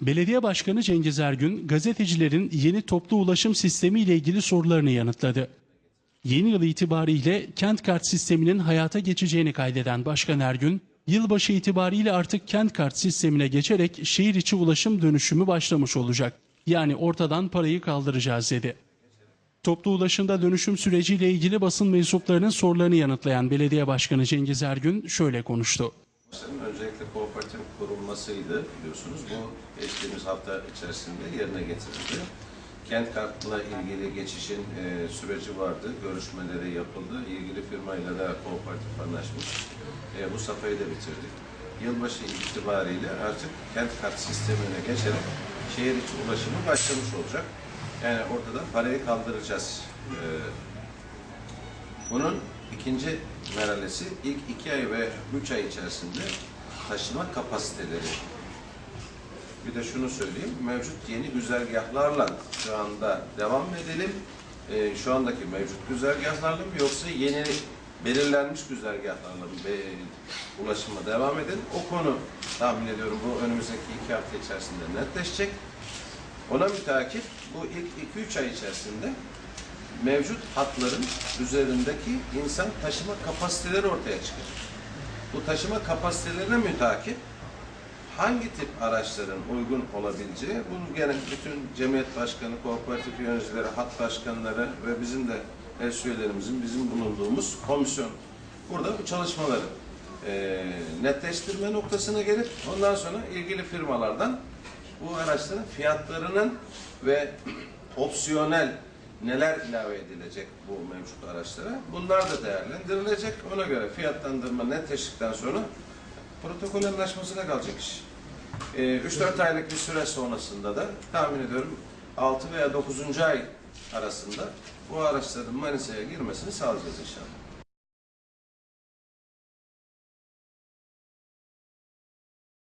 Belediye Başkanı Cengiz Ergün, gazetecilerin yeni toplu ulaşım sistemi ile ilgili sorularını yanıtladı. Yeni yıl itibariyle kent kart sisteminin hayata geçeceğini kaydeden Başkan Ergün, yılbaşı itibariyle artık kent kart sistemine geçerek şehir içi ulaşım dönüşümü başlamış olacak. Yani ortadan parayı kaldıracağız dedi. Toplu ulaşımda dönüşüm süreciyle ilgili basın mensuplarının sorularını yanıtlayan Belediye Başkanı Cengiz Ergün şöyle konuştu. Başkanın öncelikle kooperatif kurulmasıydı biliyorsunuz. Bu geçtiğimiz hafta içerisinde yerine getirildi. Kent kartla ilgili geçişin e, süreci vardı. Görüşmeleri yapıldı. İlgili firmayla da kooperatif anlaşmış. E, bu safhayı da bitirdik. Yılbaşı itibariyle artık kent kart sistemine geçerek şehir içi ulaşımı başlamış olacak. Yani ortadan parayı kaldıracağız. E, bunun ikinci merhalesi ilk iki ay ve üç ay içerisinde taşıma kapasiteleri. Bir de şunu söyleyeyim, mevcut yeni güzergahlarla şu anda devam edelim? Ee, şu andaki mevcut güzergahlarla mı yoksa yeni belirlenmiş güzergahlarla be- ulaşıma devam edelim? O konu tahmin ediyorum bu önümüzdeki iki hafta içerisinde netleşecek. Ona mütakip bu ilk 2-3 ay içerisinde mevcut hatların üzerindeki insan taşıma kapasiteleri ortaya çıkacak. Bu taşıma kapasitelerine mütakip hangi tip araçların uygun olabileceği, bunu gene bütün cemiyet başkanı, kooperatif yöneticileri, hat başkanları ve bizim de eş üyelerimizin, bizim bulunduğumuz komisyon burada bu çalışmaları eee, netleştirme noktasına gelip ondan sonra ilgili firmalardan bu araçların fiyatlarının ve opsiyonel neler ilave edilecek bu mevcut araçlara bunlar da değerlendirilecek. Ona göre fiyatlandırma netleştikten sonra protokol anlaşmasına kalacak iş. Ee, 3-4 aylık bir süre sonrasında da tahmin ediyorum 6 veya 9. ay arasında bu araçların Manisa'ya girmesini sağlayacağız inşallah.